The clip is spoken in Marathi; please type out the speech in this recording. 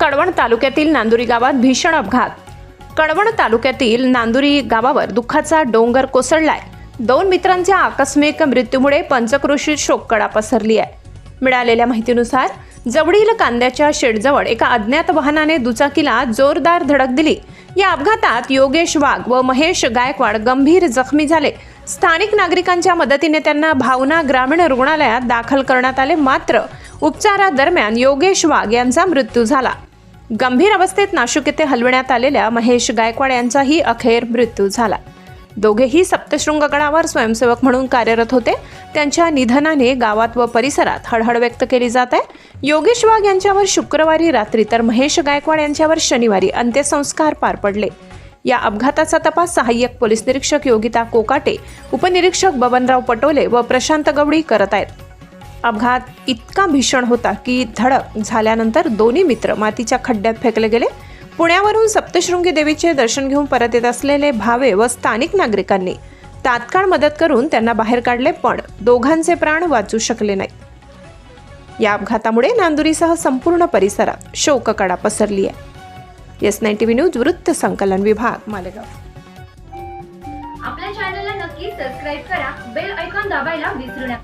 कळवण तालुक्यातील नांदुरी गावात भीषण अपघात. कळवण तालुक्यातील नांदुरी गावावर दुःखाचा डोंगर कोसळलाय. दोन मित्रांच्या आकस्मिक मृत्यूमुळे पंचक्रोशीत शोककळा पसरली आहे. मिळालेल्या माहितीनुसार जवळील कांद्याच्या शेडजवळ एका अज्ञात वाहनाने दुचाकीला जोरदार धडक दिली. या अपघातात योगेश वाघ व महेश गायकवाड गंभीर जखमी झाले. स्थानिक नागरिकांच्या मदतीने त्यांना भावना ग्रामीण रुग्णालयात दाखल करण्यात आले. मात्र उपचारादरम्यान योगेश वाघ यांचा मृत्यू झाला. गंभीर अवस्थेत नाशिक येथे हलविण्यात आलेल्या महेश गायकवाड यांचाही अखेर मृत्यू झाला. दोघेही सप्तशृंग गडावर स्वयंसेवक म्हणून कार्यरत होते. त्यांच्या निधनाने गावात व परिसरात हळहळ व्यक्त केली जात आहे. योगेश वाघ यांच्यावर शुक्रवारी रात्री तर महेश गायकवाड यांच्यावर शनिवारी अंत्यसंस्कार पार पडले. या अपघाताचा तपास सहाय्यक पोलीस निरीक्षक योगिता कोकाटे उपनिरीक्षक बबनराव पटोले व प्रशांत गवडी करत आहेत. अपघात इतका भीषण होता की धडक झाल्यानंतर दोन्ही मित्र मातीच्या खड्ड्यात फेकले गेले. पुण्यावरून सप्तशृंगी देवीचे दर्शन घेऊन परत येत असलेले भावे व स्थानिक नागरिकांनी तात्काळ मदत करून त्यांना बाहेर काढले पण दोघांचे प्राण वाचू शकले नाही. या अपघातामुळे नांदुरीसह संपूर्ण परिसरात शोककडा पसरली आहे येस नाईन टीव्ही न्यूज वृत्त संकलन विभाग मालेगाव. आपल्या चॅनलला नक्की सबस्क्राईब करा बेल ऐकॉन दाबायला विसरू नका.